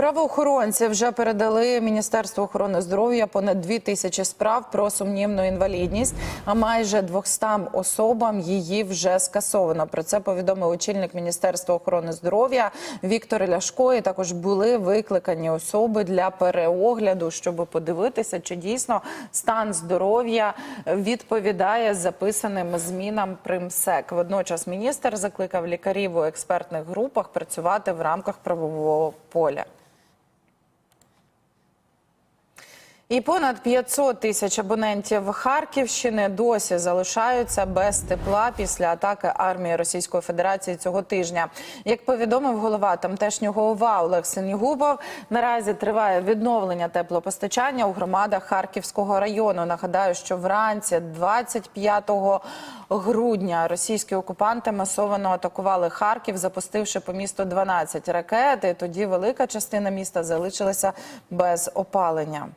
Правоохоронці вже передали Міністерству охорони здоров'я понад дві тисячі справ про сумнівну інвалідність, а майже 200 особам її вже скасовано. Про це повідомив очільник Міністерства охорони здоров'я Віктор Ляшко. І також були викликані особи для переогляду, щоб подивитися, чи дійсно стан здоров'я відповідає записаним змінам при МСЕК. Водночас міністр закликав лікарів у експертних групах працювати в рамках правового поля. І понад 500 тисяч абонентів Харківщини досі залишаються без тепла після атаки армії Російської Федерації цього тижня. Як повідомив голова тамтешнього ОВА Олег Синігубов, наразі триває відновлення теплопостачання у громадах Харківського району. Нагадаю, що вранці 25 грудня російські окупанти масово атакували Харків, запустивши по місту 12 ракет. І тоді велика частина міста залишилася без опалення.